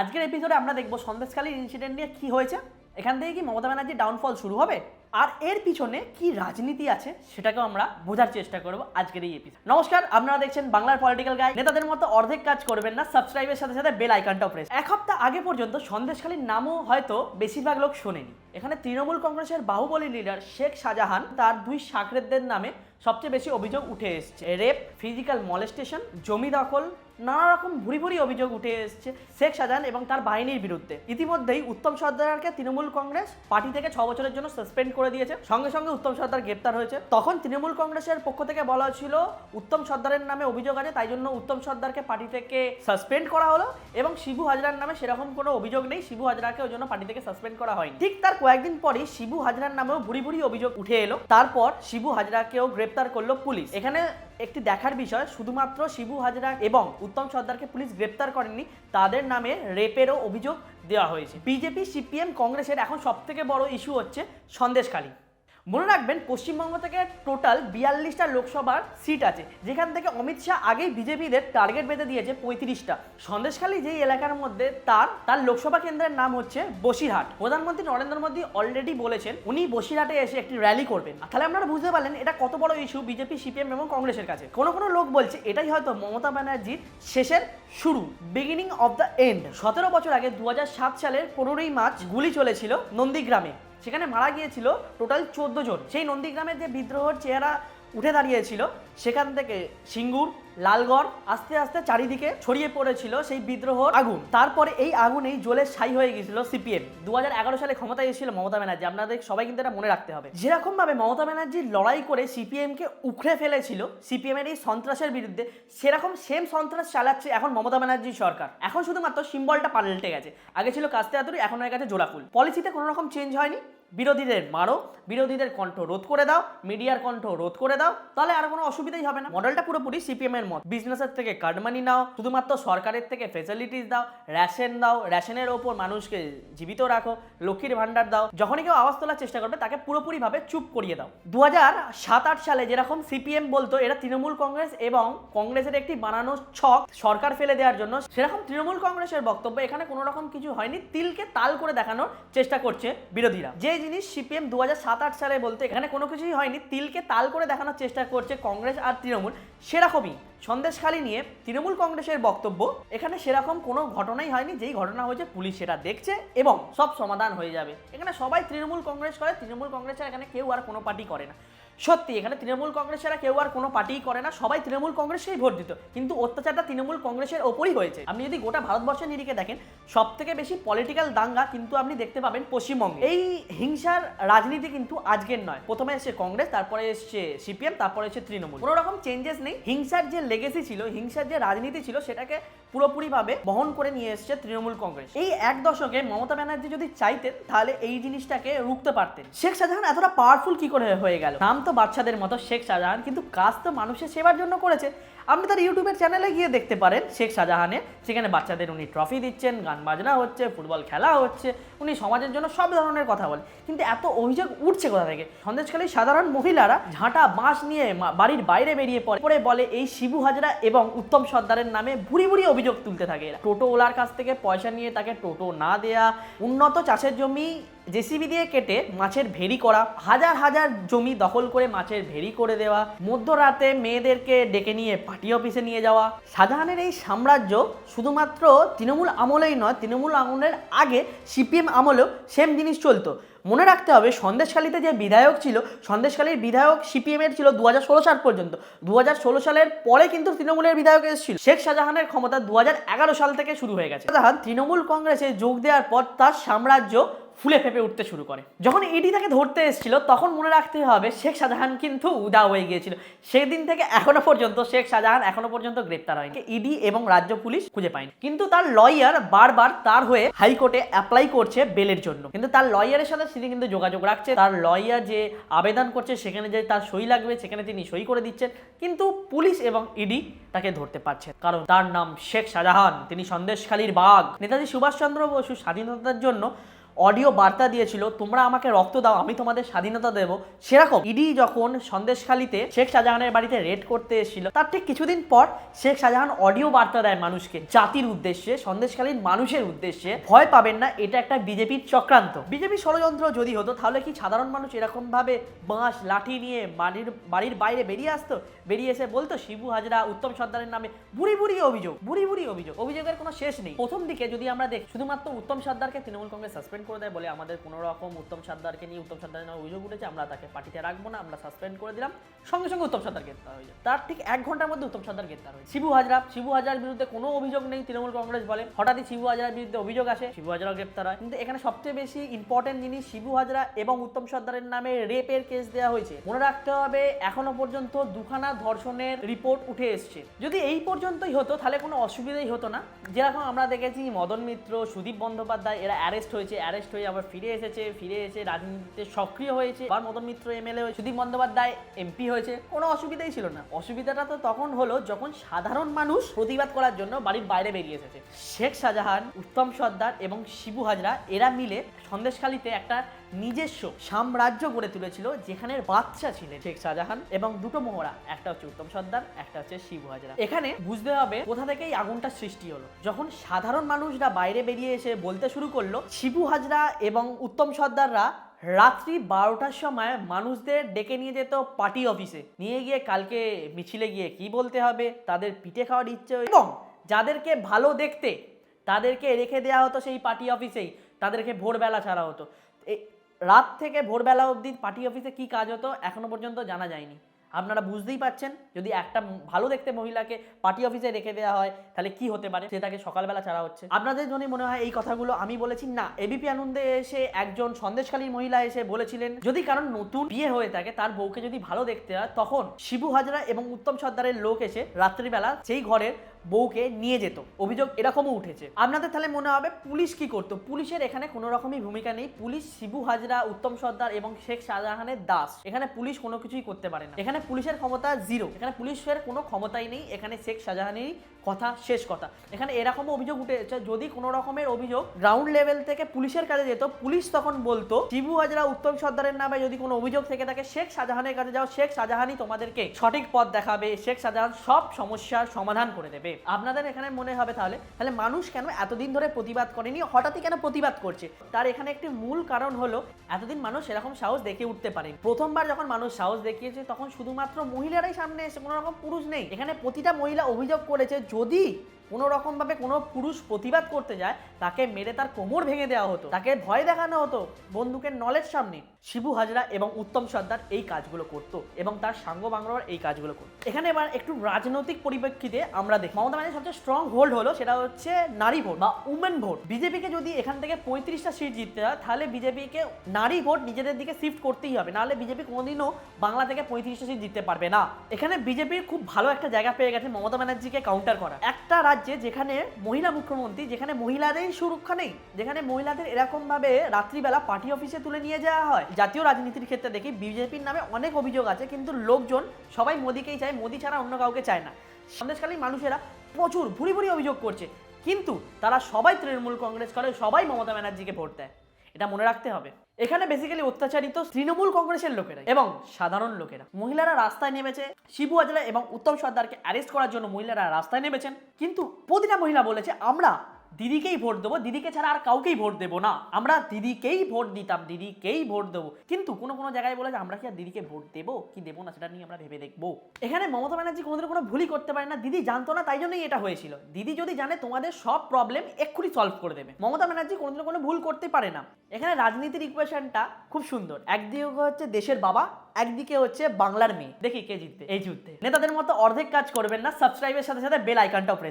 আজকের এপিসোডে আমরা দেখব সন্দেশখালীর ইনসিডেন্ট নিয়ে কি হয়েছে। এখান থেকে কি মমতা ব্যানার্জির ডাউনফল শুরু হবে? আর এর পিছনে কি রাজনীতি আছে, সেটাকেও আমরা বোঝার চেষ্টা করব আজকের এই এপিসোড নমস্কার, আপনারা দেখছেন বাংলার পলিটিক্যাল গাই নেতাদের মতো অর্ধেক কাজ করবেন না সাবস্ক্রাইবের সাথে সাথে বেল আইকনটাও প্রেস এক সপ্তাহ আগে পর্যন্ত সন্দেশখালীর নামও হয়তো বেশিরভাগ লোক শোনেনি। এখানে তৃণমূল কংগ্রেসের বাহুবলী লিডার শেখ শাহজাহান তার দুই সাকরেদদের নামে সবচেয়ে বেশি অভিযোগ উঠে এসছে। রেপ ফিজিক্যাল মলেস্টেশন জমি দখল নানা রকম ভুরি ভুরি অভিযোগ উঠে এসছে শেখ শাহজাহান এবং তার বাহিনীর বিরুদ্ধে। ইতিমধ্যেই উত্তম সর্দারকে তৃণমূল কংগ্রেস পার্টি থেকে ছ বছরের জন্য সাসপেন্ড করে দিয়েছে। সঙ্গে সঙ্গে উত্তম সর্দার গ্রেপ্তার হয়েছে। তখন তৃণমূল কংগ্রেসের পক্ষ থেকে বলা ছিল উত্তম সর্দারের নামে অভিযোগ আছে, তাই জন্য উত্তম সর্দারকে পার্টি থেকে সাসপেন্ড করা হলো এবং শিবু হাজরার নামে সেরকম কোনো অভিযোগ নেই। শিবু হাজরাকে ওই জন্য পার্টি থেকে সাসপেন্ড করা হয়নি। ঠিক তার কয়েকদিন পরই শিবু হাজরার নামেও ভুরি ভুরি অভিযোগ উঠে এলো। তারপর শিবু হাজরাকেও গ্রেপ্তার করল পুলিশ। এখানে একটি দেখার বিষয়, শুধুমাত্র শিবু হাজরা এবং উত্তম সর্দারকে পুলিশ গ্রেপ্তার করেনি, তাদের নামে রেপেরও অভিযোগ দেওয়া হয়েছে। বিজেপি, সিপিএম, কংগ্রেসের এখন সবথেকে বড় ইস্যু হচ্ছে সন্দেশখালী। মনে রাখবেন, পশ্চিমবঙ্গ থেকে টোটাল বিয়াল্লিশটা লোকসভার সিট আছে। যেখান থেকে অমিত শাহ আগেই বিজেপিদের টার্গেট বেঁধে দিয়েছে পঁয়ত্রিশটা। সন্দেশখালী যেই এলাকার মধ্যে তার তার লোকসভা কেন্দ্রের নাম হচ্ছে বসিরহাট। প্রধানমন্ত্রী নরেন্দ্র মোদী অলরেডি বলেছেন, উনি বসিরহাটে এসে একটি র্যালি করবেন। তাহলে আপনারা বুঝতে পারলেন, এটা কত বড় ইস্যু বিজেপি সিপিএম এবং কংগ্রেসের কাছে। কোনো কোনো লোক বলছে, এটাই হয়তো মমতা ব্যানার্জির শেষের শুরু বিগিনিং অফ দ্য এন্ড সতেরো বছর আগে দু হাজার সাত সালের পনেরোই মার্চ গুলি চলেছিল নন্দীগ্রামে। সেখানে মারা গিয়েছিল টোটাল চোদ্দ জন। সেই নন্দীগ্রামের যে বিদ্রোহের চেহারা উঠে দাঁড়িয়েছিল, সেখান থেকে সিঙ্গুর লালগড় আস্তে আস্তে চারিদিকে ছড়িয়ে পড়েছিল সেই বিদ্রোহর আগুন। তারপরে এই আগুনেই জ্বলে ছাই হয়ে গিয়েছিল সিপিএম। দু হাজার এগারো সালে ক্ষমতায় এসেছিল মমতা ব্যানার্জি। আপনাদের সবাই কিন্তু এটা মনে রাখতে হবে। যেরকম ভাবে মমতা ব্যানার্জি লড়াই করে সিপিএমকে উখড়ে ফেলেছিল সিপিএম এর এই সন্ত্রাসের বিরুদ্ধে, সেরকম সেম সন্ত্রাস চালাচ্ছে এখন মমতা ব্যানার্জি সরকার। এখন শুধুমাত্র সিম্বলটা পাল্টে গেছে। আগে ছিল কাস্তে আতুরি, এখন হয়ে গেছে জোড়াফুল পলিসিতে কোনো রকম চেঞ্জ হয়নি। বিরোধীদের মারো, বিরোধীদের কণ্ঠ রোধ করে দাও, মিডিয়ার কণ্ঠ রোধ করে দাও, তাহলে আর কোনো অসুবিধাই হবে না। মডেলটা পুরোপুরি সিপিএম এর মত। বিজনেসের থেকে কার্ড মানি নাও, শুধুমাত্র সরকারের থেকে ফেসিলিটিস দাও রেশন দাও রেশনের ওপর মানুষকে জীবিত রাখো, লক্ষ্মীর ভান্ডার দাও, যখনই কেউ আওয়াজ তোলার চেষ্টা করবে, তাকে পুরোপুরিভাবে চুপ করিয়ে দাও। দু সাত আট সালে যেরকম সিপিএম বলতো এটা তৃণমূল কংগ্রেস এবং কংগ্রেসের একটি বানানো ছক সরকার ফেলে দেওয়ার জন্য, সেরকম তৃণমূল কংগ্রেসের বক্তব্য এখানে কোনো রকম কিছু হয়নি, তিলকে তাল করে দেখানোর চেষ্টা করছে বিরোধীরা। যে জিনিস সিপিএম দু সাত আট সালে বলতে, এখানে কোনো কিছুই হয়নি, তিলকে তাল করে দেখানোর চেষ্টা করছে কংগ্রেস আর তৃণমূল, সেরকমই। সন্দেশখালী নিয়ে তৃণমূল কংগ্রেসের বক্তব্য। এখানে সেরকম কোনো ঘটনাই হয়নি, যেই ঘটনা হয়েছে পুলিশ সেটা দেখছে এবং সব সমাধান হয়ে যাবে। এখানে সবাই তৃণমূল কংগ্রেস করে, তৃণমূল কংগ্রেসের এখানে কেউ আর কোনো পার্টি করে না। সত্যি, এখানে তৃণমূল কংগ্রেস কংগ্রেসেরা কেউ আর কোনো পার্টিই করে না, সবাই তৃণমূল কংগ্রেসকেই ভোট দিত। কিন্তু অত্যাচারটা তৃণমূল কংগ্রেসের ওপরই হয়েছে। আপনি যদি গোটা ভারতবর্ষের নিরিখে দেখেন সব থেকে বেশি পলিটিক্যাল দাঙ্গা কিন্তু আপনি দেখতে পাবেন পশ্চিমবঙ্গে। এই হিংসার রাজনীতি কিন্তু আজকের নয়। প্রথমে এসছে কংগ্রেস, তারপরে এসছে সিপিএম, তারপরে এসছে তৃণমূল। কোনো রকম চেঞ্জেস নেই। হিংসার যে লেগেসি ছিল, হিংসার যে রাজনীতি ছিল, সেটাকে পুরোপুরিভাবে বহন করে নিয়ে এসছে তৃণমূল কংগ্রেস। এই এক দশকে মমতা ব্যানার্জি যদি চাইতেন, তাহলে এই জিনিসটাকে রুখতে পারতেন। শেখ শাহজাহান এতটা পাওয়ারফুল কি করে হয়ে গেল? নাম তো বাচ্চাদের মতো শেখ শাহজাহান কিন্তু কাজ তো মানুষের সেবার জন্য করেছে। আপনি তার ইউটিউবের চ্যানেলে গিয়ে দেখতে পারেন শেখ শাহজাহানে সেখানে বাচ্চাদের উনি ট্রফি দিচ্ছেন, গান বাজনা হচ্ছে ফুটবল খেলা হচ্ছে, উনি সমাজের জন্য সব ধরনের কথা বলে। কিন্তু এত অভিযোগ উঠছে কোথা থেকে? সন্দেশখালী সাধারণ মহিলারা ঝাঁটা বাঁশ নিয়ে বাড়ির বাইরে বেরিয়ে পড়ে। পরে বলে, এই শিবু হাজরা এবং উত্তম সর্দারের নামে ভুরি ভুরি অভিযোগ তুলতে থাকে এরা। টোটো ওলার কাছ থেকে পয়সা নিয়ে তাকে টোটো না দেয়া, উন্নত চাষের জমি জেসিবি দিয়ে কেটে মাছের ভেরি করা, হাজার হাজার জমি দখল করে মাছের ভেরি করে দেওয়া, মধ্যরাতে মেয়েদেরকে ডেকে নিয়ে পার্টি অফিসে নিয়ে যাওয়া। শাহজাহানের এই সাম্রাজ্য শুধুমাত্র তৃণমূল আমলেই নয়, তৃণমূল আমলের আগে সিপিএম আমলেও সেম জিনিস চলতো। মনে রাখতে হবে, সন্দেশখালীতে যে বিধায়ক ছিল, সন্দেশখালীর বিধায়ক সিপিএমের ছিল দু হাজার ষোলো সাল পর্যন্ত। দু হাজার ষোলো সালের পরে কিন্তু তৃণমূলের বিধায়ক এসেছিল। শেখ শাহজাহানের ক্ষমতা দু হাজার এগারো সাল থেকে শুরু হয়ে গেছে। শাহজাহান তৃণমূল কংগ্রেসে যোগ দেওয়ার পর তার সাম্রাজ্য ফুলে ফেপে উঠতে শুরু করে। যখন ইডি তাকে ধরতে এসেছিল, তখন মনে রাখতে হবে শেখ শাহজাহান কিন্তু উদা হয়ে গিয়েছিল। সেদিন থেকে এখনও পর্যন্ত শেখ শাহজাহান এখনও পর্যন্ত গ্রেপ্তার হয়নি। ইডি এবং রাজ্য পুলিশ খুঁজে পায়নি। কিন্তু তার লয়ার বারবার তার হয়ে হাইকোর্টে অ্যাপ্লাই করছে বেলের জন্য। কিন্তু তার লয়ারের সাথে তিনি কিন্তু যোগাযোগ রাখছে। তার লয়ার যে আবেদন করছে, সেখানে যে তার সই লাগবে, সেখানে তিনি সই করে দিচ্ছেন। কিন্তু পুলিশ এবং ইডি তাকে ধরতে পারছে কারণ তার নাম শেখ শাহজাহান। তিনি সন্দেশখালীর বাঘ। নেতাজি সুভাষচন্দ্র বসু স্বাধীনতার জন্য অডিও বার্তা দিয়েছিল, তোমরা আমাকে রক্ত দাও, আমি তোমাদের স্বাধীনতা দেব। সেরকম ইডি যখন সন্দেশখালিতে শেখ শাহজাহানের বাড়িতে রেড করতে এসেছিল, তার ঠিক কিছুদিন পর শেখ শাহজাহান অডিও বার্তা দেয় মানুষকে, জাতির উদ্দেশ্যে, সন্দেশখালীর মানুষের উদ্দেশ্যে, ভয় পাবেন না, এটা একটা বিজেপির চক্রান্ত। বিজেপি ষড়যন্ত্র যদি হতো, তাহলে কি সাধারণ মানুষ এরকম ভাবে বাঁশ, লাঠি নিয়ে বাড়ির বাড়ির বাইরে বেরিয়ে আসতো? বেরিয়ে এসে বলতো, শিবু হাজরা, উত্তম সর্দারের নামে বুড়ি বুড়ি অভিযোগ বুড়ি বুড়ি অভিযোগ। অভিযোগের কোনো শেষ নেই। প্রথম দিকে যদি আমরা দেখি, শুধুমাত্র উত্তম সর্দারকে তৃণমূল কংগ্রেস সাসপেন্ড করে দেয়, বলে আমাদের কোনো রকম উত্তম সর্দারকে নিয়ে উত্তম সর্দারের নামে অভিযোগ উঠেছে, আমরা তাকে পার্টিতে রাখব না, আমরা সাসপেন্ড করে দিলাম। সঙ্গে সঙ্গে উত্তম সর্দার গ্রেপ্তার হয়ে যায়। তার ঠিক এক ঘণ্টার মধ্যে উত্তম সর্দার গ্রেপ্তার হয়েছে শিবু হাজরা, শিবু হাজরার বিরুদ্ধে কোনো অভিযোগ নেই তৃণমূল কংগ্রেস বলে। হঠাৎই শিবু হাজরার বিরুদ্ধে অভিযোগ আসে, শিবু হাজরা গ্রেপ্তার হয়। কিন্তু এখানে সবচেয়ে বেশি ইম্পর্টেন্ট জিনিস শিবু হাজরা এবং উত্তম সর্দারের নামে রেপের কেস দেওয়া হয়েছে। মনে রাখতে হবে, এখনও পর্যন্ত দুখানা ধর্ষণের রিপোর্ট উঠে এসছে। যদি এই পর্যন্তই হতো, তাহলে কোনো অসুবিধাই হতো না। যেরকম আমরা দেখেছি মদন মিত্র, সুদীপ বন্দ্যোপাধ্যায়, এরা অ্যারেস্ট হয়েছে অ্যারেস্ট হয়ে আবার ফিরে এসেছে, ফিরে এসে রাজনীতিতে সক্রিয় হয়েছে। আবার মদন মিত্র এমএলএ সুদীপ বন্দ্যোপাধ্যায় এমপি হয়েছে। কোনো অসুবিধাই ছিল না। অসুবিধাটা তো তখন হলো যখন সাধারণ মানুষ প্রতিবাদ করার জন্য বাড়ির বাইরে বেরিয়ে এসেছে। শেখ শাহজাহান, উত্তম সর্দার এবং শিবু হাজরা এরা মিলে সন্দেশখালীতে একটা নিজস্ব সাম্রাজ্য গড়ে তুলেছিল যেখানে বাচ্চা ছিলেন শেখ শাহজাহান এবং দুটো মোহরা একটা হচ্ছে উত্তম সর্দার, একটা হচ্ছে শিবু হাজরা। এখানে বুঝতে হবে কোথা থেকে এই আগুনটা সৃষ্টি হলো। যখন সাধারণ মানুষরা বাইরে বেরিয়ে এসে বলতে শুরু করল, শিবু হাজরা এবং উত্তম সর্দাররা রাত্রি বারোটার সময় মানুষদের ডেকে নিয়ে যেত পার্টি অফিসে। নিয়ে গিয়ে কালকে মিছিলে গিয়ে কি বলতে হবে, তাদের পিঠে খাওয়ার ইচ্ছে এবং যাদেরকে ভালো দেখতে, তাদেরকে রেখে দেওয়া হতো সেই পার্টি অফিসেই। তাদেরকে ভোরবেলা ছাড়া হতো। রাত থেকে ভোরবেলা অবধি পার্টি অফিসে কি কাজ হতো, এখনও পর্যন্ত জানা যায়নি। আপনারা বুঝতেই পাচ্ছেন যদি একটা ভালো দেখতে মহিলাকে পার্টি অফিসে রেখে দেওয়া হয়, তাহলে কি হতে পারে? সে তাকে সকালবেলা ছাড়া হচ্ছে। আপনাদের জন্য মনে হয় এই কথাগুলো আমি বলেছি? না এবিপি আনন্দে এসে একজন সন্দেশকালী মহিলা এসে বলেছিলেন, যদি কারণ নতুন বিয়ে হয়ে থাকে, তার বউকে যদি ভালো দেখতে হয়, তখন শিবু হাজরা এবং উত্তম সর্দারের লোক এসে রাত্রিবেলা সেই ঘরের বউকে নিয়ে যেত। অভিযোগ এরকমও উঠেছে। আপনাদের তাহলে মনে হবে, পুলিশ কি করতো? পুলিশের এখানে কোনো রকমই ভূমিকা নেই। পুলিশ শিবু হাজরা, উত্তম সর্দার এবং শেখ শাহজাহানের দাস। এখানে পুলিশ কোনো কিছুই করতে পারে না। এখানে পুলিশের ক্ষমতা জিরো। এখানে পুলিশের কোনো ক্ষমতাই নেই। এখানে শেখ শাহজাহানেরই কথা, শেষ কথা। এখানে এরকম অভিযোগ উঠেছে, যদি কোনো রকমের অভিযোগ গ্রাউন্ড লেভেল থেকে পুলিশের কাছে যেত, পুলিশ তখন বলতো, শিবু হাজরা, উত্তম সর্দারের নামে যদি কোনো অভিযোগ থেকে থাকে, শেখ শাহজাহানের কাছে যাও। শেখ শাহজাহানই তোমাদেরকে সঠিক পথ দেখাবে। শেখ শাহজাহান সব সমস্যার সমাধান করে দেবে। আপনাদের এখানে মনে হবে তাহলে তাহলে মানুষ কেন এতদিন ধরে প্রতিবাদ করেনি, হঠাৎই কেন প্রতিবাদ করছে? তার এখানে একটি মূল কারণ হলো, এতদিন মানুষ এরকম সাহস দেখে উঠতে পারে প্রথমবার যখন মানুষ সাহস দেখিয়েছে, তখন শুধুমাত্র মহিলারাই সামনে এসে কোনো রকম পুরুষ নেই। এখানে প্রতিটা মহিলা অভিযোগ করেছে, যদি কোনো রকমভাবে কোনো পুরুষ প্রতিবাদ করতে যায়, তাকে মেরে তার কোমর ভেঙে দেওয়া হতো। তাকে ভয় দেখানো হতো বন্দুকের নলের সামনে। শিবু হাজরা এবং উত্তম সর্দার এই কাজগুলো করতো এবং তার সাঙ্গ বাংলার এই কাজগুলো করতো। এখানে এবার একটু রাজনৈতিক পরিপ্রেক্ষিতে আমরা দেখি। মমতা ব্যানার্জির সবচেয়ে স্ট্রং হোল্ড হলো সেটা হচ্ছে নারী ভোট বা উমেন ভোট বিজেপিকে যদি এখান থেকে পঁয়ত্রিশটা সিট জিততে হয়, তাহলে বিজেপিকে নারী ভোট নিজেদের দিকে শিফট করতেই হবে। নাহলে বিজেপি কোনোদিনও বাংলা থেকে পঁয়ত্রিশটা সিট জিততে পারবে না। এখানে বিজেপির খুব ভালো একটা জায়গা পেয়ে গেছে মমতা ব্যানার্জিকে কাউন্টার করা। একটা রাজ্যে যেখানে মহিলা মুখ্যমন্ত্রী, যেখানে মহিলাদের সুরক্ষা নেই, যেখানে মহিলাদের এরকম ভাবে রাত্রিবেলা পার্টি অফিসে তুলে নিয়ে যাওয়া হয়। জাতীয় রাজনীতির ক্ষেত্রে দেখি বিজেপির নামে অনেক অভিযোগ আছে, কিন্তু লোকজন সবাই মোদিকেই চায়, মোদি ছাড়া অন্য কাউকে চায় না। সন্দেশকালীন মানুষেরা প্রচুর ভুরি ভুরি অভিযোগ করছে, কিন্তু তারা সবাই তৃণমূল কংগ্রেস করে, সবাই মমতা ব্যানার্জিকে ভোট দেয়। এটা মনে রাখতে হবে। এখানে বেসিক্যালি অত্যাচারিত তৃণমূল কংগ্রেসের লোকেরা এবং সাধারণ লোকেরা। মহিলারা রাস্তায় নেমেছে, শিবু হাজরা এবং উত্তম সর্দারকে অ্যারেস্ট করার জন্য মহিলারা রাস্তায় নেমেছেন। কিন্তু প্রতিটা মহিলা বলেছে, আমরা দিদিকেই ভোট দেবো, দিদিকে ছাড়া আর কাউকেই ভোট দেবো না। আমরা দিদিকেই ভোট দিতাম, দিদিকেই ভোট দেবো। কিন্তু কোনো কোনো জায়গায় বলে যে আমরা কি আর দিদিকে ভোট দেবো? কি দেবো না, সেটা নিয়ে আমরা ভেবে দেখব। এখানে মমতা ব্যানার্জি কোনোদিন কোনো ভুলই করতে পারে না। দিদি জানতো না, তাই জন্যই এটা হয়েছিল। দিদি যদি জানে, তোমাদের সব প্রবলেম এক্ষুনি সলভ করে দেবে। মমতা ব্যানার্জি কোনোদিন কোনো ভুল করতে পারে না। এখানে রাজনীতির ইকুয়েশনটা খুব সুন্দর। একদিকে হচ্ছে দেশের বাবা, একদিকে হচ্ছে বাংলার মেয়ে। দেখি কে জিতবে। এই যুদ্ধে। নেতাদের মতো অর্ধেক কাজ করবেন না সাবস্ক্রাইবের সাথে সাথে বেল আইকনটাও প্রেস